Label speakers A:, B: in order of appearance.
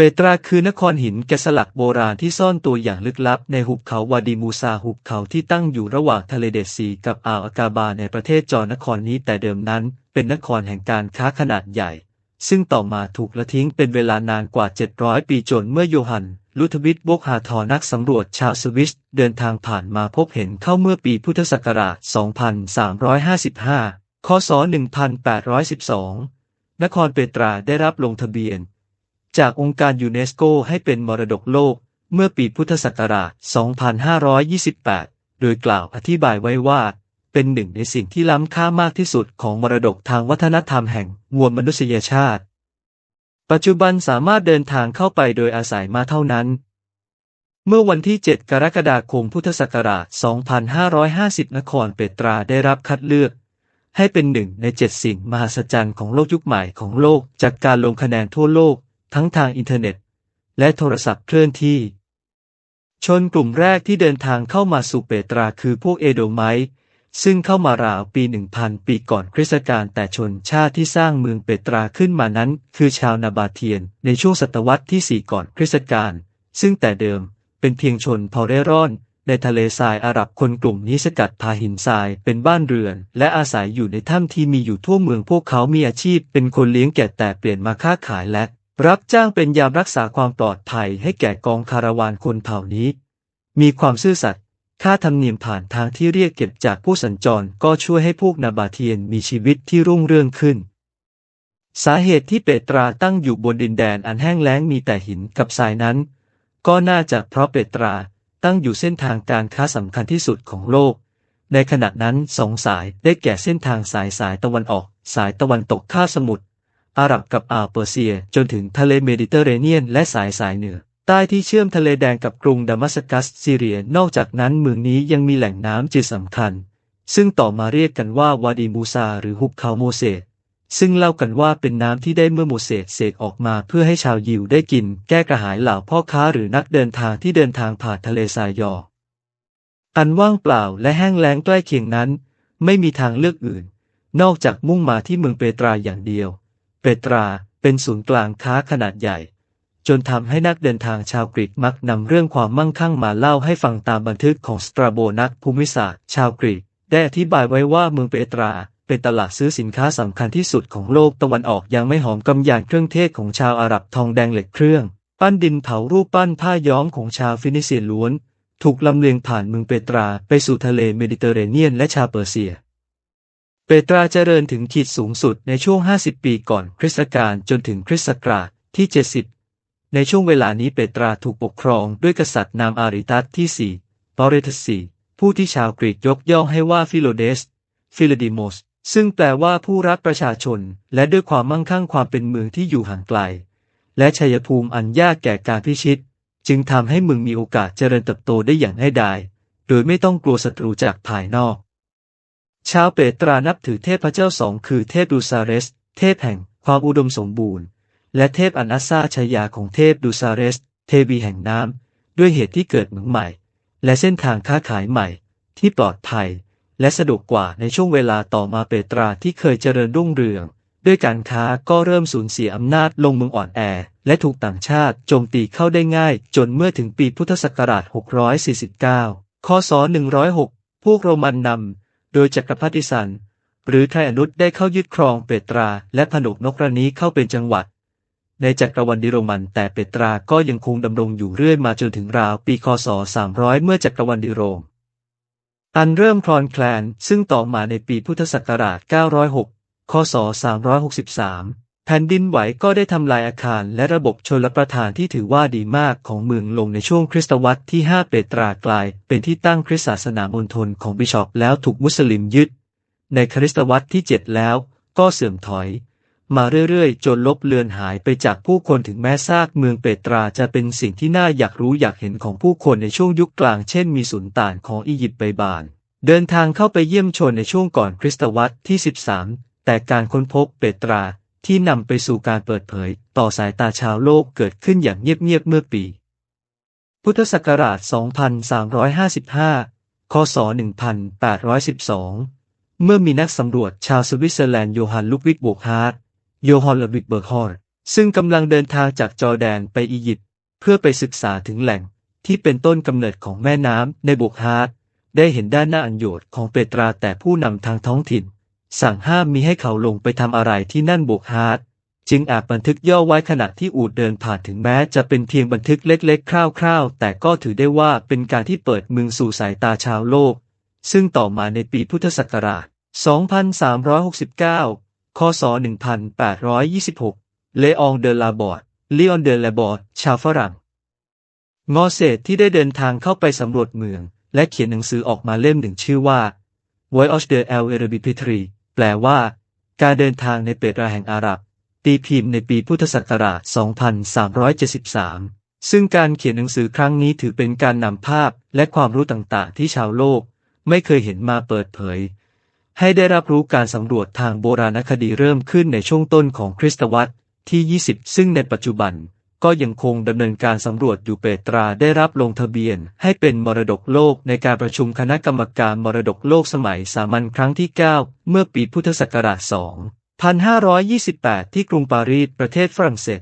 A: เปตราคือนครหินแกะสลักโบราณที่ซ่อนตัวอย่างลึกลับในหุบเขาวาดีมูซาหุบเขาที่ตั้งอยู่ระหว่างทะเลเดดซีกับอ่าวอากาบาในประเทศจอร์นครนี้แต่เดิมนั้น เป็นนครแห่งการค้าขนาดใหญ่ ซึ่งต่อมาถูกละทิ้งเป็นเวลานานกว่า 700 ปีจนเมื่อโยฮัน ลุทวิทบกฮาทอนักสำรวจชาวสวิสเดินทางผ่านมาพบเห็นเข้าเมื่อปีพุทธศักราช 2355 คศ 1812 นครเปตราได้รับลงทะเบียน จากองค์การยูเนสโกให้เป็นมรดกโลก เมื่อปีพุทธศักราช 2528 โดยกล่าวอธิบายไว้ว่า เป็นหนึ่งในสิ่งที่ล้ำค่ามากที่สุดของมรดกทางวัฒนธรรมแห่งมวลมนุษยชาติ ปัจจุบันสามารถเดินทางเข้าไปโดยอาศัยมาเท่านั้น เมื่อวันที่ 7 กรกฎาคมพุทธศักราช 2550 นครเปตราได้รับคัดเลือกให้เป็นหนึ่งในเจ็ดสิ่งมหัศจรรย์ของโลกยุคใหม่ของโลกจากการลงคะแนนทั่วโลก ทั้งทางอินเทอร์เน็ต และโทรศัพท์เคลื่อนที่ ชนกลุ่มแรกที่เดินทางเข้ามาสู่เปตราคือพวกเอโดไมต์ซึ่งเข้ามาราวปี 1000 ปีก่อนคริสตกาลแต่ชนชาติที่สร้างเมืองเปตราขึ้นมานั้น คือชาวนาบาเทียนในช่วงศตวรรษที่ 4 ก่อนคริสตกาลซึ่งแต่เดิมเป็นเพียงชนเผ่าเร่ร่อน ในทะเลทรายอาหรับคนกลุ่มนี้สกัดพาหินทรายเป็นบ้านเรือน และอาศัยอยู่ในถ้ำที่มีอยู่ทั่วเมืองพวกเขามีอาชีพเป็นคนเลี้ยงแกะแต่เปลี่ยนมาค้าขายและ รับจ้างเป็นยามรักษาความปลอดภัยให้แก่กองคาราวานคนเผ่านี้ มีความซื่อสัตย์ค่าธรรมเนียมผ่านทางที่เรียกเก็บจากผู้สัญจรก็ช่วยให้พวกนาบาเทียนมีชีวิตที่รุ่งเรืองขึ้น สาเหตุที่เปตราตั้งอยู่บนดินแดนอันแห้งแล้งมีแต่หินกับทรายนั้น ก็น่าจะเพราะเปตราตั้งอยู่เส้นทางการค้าสำคัญที่สุดของโลก ในขณะนั้นสองสายได้แก่เส้นทางสายสายตะวันออก สายตะวันตกข้าสมุทร อาหรับกับอ่าวเปอร์เซีย จนถึงทะเลเมดิเตอร์เรเนียน และสายสายเหนือ ใต้ที่เชื่อมทะเลแดงกับกรุงดามัสกัสซีเรีย นอกจากนั้นเมืองนี้ยังมีแหล่งน้ำจืดสำคัญ ซึ่งต่อมาเรียกกันว่าวาดีมูซา หรือหุบเขาโมเสสซึ่งเล่ากันว่าเป็นน้ำที่ได้เมื่อโมเสสเสกออกมาเพื่อให้ชาวยิวได้กิน แก้กระหายเหล่าพ่อค้าหรือนักเดินทางที่เดินทางผ่านทะเลทรายยอ อันว่างเปล่าและแห้งแล้งใกล้เคียงนั้น ไม่มีทางเลือกอื่น นอกจากมุ่งมาที่เมืองเปตราอย่างเดียว เปตรา เป็นศูนย์กลางค้าขนาดใหญ่ จนทำให้นักเดินทางชาวกรีกมักนำเรื่องความมั่งคั่งมาเล่าให้ฟังตามบันทึกของสตราโบนักภูมิศาสตร์ชาวกรีก ได้อธิบายไว้ว่าเมืองเปตราเป็นตลาดซื้อสินค้าสำคัญที่สุดของโลกตะวันออกยังไม่หอมกำยานเครื่องเทศของชาวอาหรับทองแดงเหล็กเครื่อง ปั้นดินเผารูปปั้นผ้าย้อมของชาวฟินิเซียล้วน ถูกลำเลียงผ่านเมืองเปตราไปสู่ทะเลเมดิเตอร์เรเนียนและชาวเปอร์เซีย เปตราเจริญถึงขีดสูงสุดในช่วง 50 ปีก่อนคริสตกาลจนถึงคริสตศักราชที่ 70 ในช่วงเวลานี้เปตราถูกปกครองด้วยกษัตริย์นามอาริตัสที่4ปอเรทัสสีผู้ที่ชาวกรีกยกย่องให้ว่าฟิโลเดส ฟิลดิโมส ซึ่งแปลว่าผู้รักประชาชน และด้วยความมั่งคั่งความเป็นเมืองที่อยู่ห่างไกล และชัยภูมิอันยากแก่การพิชิต จึงทำให้เมืองมีโอกาสเจริญเติบโตได้อย่างง่ายดาย โดยไม่ต้องกลัวศัตรูจากภายนอก ชาวเปตรานับถือเทพเจ้าสองคือเทพดูซาเรส เทพแห่งความอุดมสมบูรณ์ และเทพอนัสซาชายาของเทพดูซาเรส เทวีแห่งน้ำ ด้วยเหตุที่เกิดเมืองใหม่ และเส้นทางค้าขายใหม่ ที่ปลอดภัย และสะดวกกว่าในช่วงเวลาต่อมาเปตราที่เคยเจริญรุ่งเรือง ด้วยการค้าก็เริ่มสูญเสียอำนาจลงเมืองอ่อนแอ และถูกต่างชาติโจมตีเข้าได้ง่าย จนเมื่อถึงปีพุทธศักราช 649 คศ 106 พวกโรมันนำ ดยจักรพรรดิสัน หรือไทรอนุสได้เข้ายึดครองเปตราและผนวกนกระนี้เข้าเป็นจังหวัด ในจักรวรรดิโรมันแต่เปตราก็ยังคงดำรงอยู่เรื่อยมาจนถึงราวปีคศ 300 เมื่อจักรวรรดิโรมอันเริ่มคลอนแคลนซึ่งต่อมาในปีพุทธศักราช 906 คศ 363 แผ่นดินไหวก็ได้ทำลายอาคารและระบบชลประทานที่ถือว่าดีมากของเมืองลงในช่วงคริสตวรรษที่ 5 เปตรากลาย เป็นที่ตั้งคริสตศาสนามณฑลของบิชอปแล้วถูกมุสลิมยึด ในคริสตวรรษที่ 7 แล้วก็เสื่อมถอย มาเรื่อยๆ จนลบเลือนหายไปจากผู้คนถึงแม้ซากเมืองเปตราจะเป็นสิ่งที่น่าอยากรู้อยากเห็นของผู้คนในช่วงยุคกลางเช่นมีสุลต่านของอียิปต์ไปบาน เดินทางเข้าไปเยี่ยมชนในช่วงก่อนคริสตวรรษที่ 13 แต่การค้นพบเปตรา ที่นำไปสู่การเปิดเผย ต่อสายตาชาวโลกเกิดขึ้นอย่างเงียบๆเมื่อปี พุทธศักราช 2355 คศ 1812 เมื่อมีนักสำรวจชาวสวิตเซอร์แลนด์โยฮันลุกวิกโบกฮาร์ดโยฮันลวิกเบิร์กฮอร์ซึ่งกำลังเดินทางจากจอร์แดนไปอียิปต์เพื่อไปศึกษาถึงแหล่งที่เป็นต้นกำเนิดของแม่น้ำในบุกฮาร์ดได้เห็นด้านหน้าอันโยชน์ของเปตราแต่ผู้นำทางท้องถิ่น สั่งห้ามมิให้เขาลงไปทำอะไรที่นั่นบุกฮาร์ดจึงอาจบันทึกย่อไว้ขณะที่อูดเดินผ่านถึงแม้จะเป็นเพียงบันทึกเล็กๆ คร่าวๆ แต่ก็ถือได้ว่าเป็นการที่เปิดเมืองสู่สายตาชาวโลก ซึ่งต่อมาในปีพุทธศักราช 2369 คศ 1826 เลอองเดลาบอร์ดลีออนเดลาบอร์ดชาวฝรั่ง งอเศษที่ได้เดินทางเข้าไปสำรวจเมือง และเขียนหนังสือออกมาเล่มหนึ่งชื่อว่า Voyage de el Arabi Petri แปลว่า การเดินทางในเปตราแห่งอาหรับตีพิมพ์ในปีพุทธศักราช 2373 ซึ่งการเขียนหนังสือครั้งนี้ถือเป็นการนำภาพและความรู้ต่างๆ ที่ชาวโลก ไม่เคยเห็นมาเปิดเผย ให้ได้รับรู้การสำรวจทางโบราณคดีเริ่มขึ้นในช่วงต้นของคริสตวรรษที่ 20 ซึ่งในปัจจุบัน ก็ยังคงดำเนินการสำรวจอยู่เปตราได้รับลงทะเบียน ให้เป็นมรดกโลกในการประชุมคณะกรรมการมรดกโลกสมัยสามัญครั้งที่ 9 เมื่อปีพุทธศักราช 2528 ที่กรุงปารีสประเทศฝรั่งเศส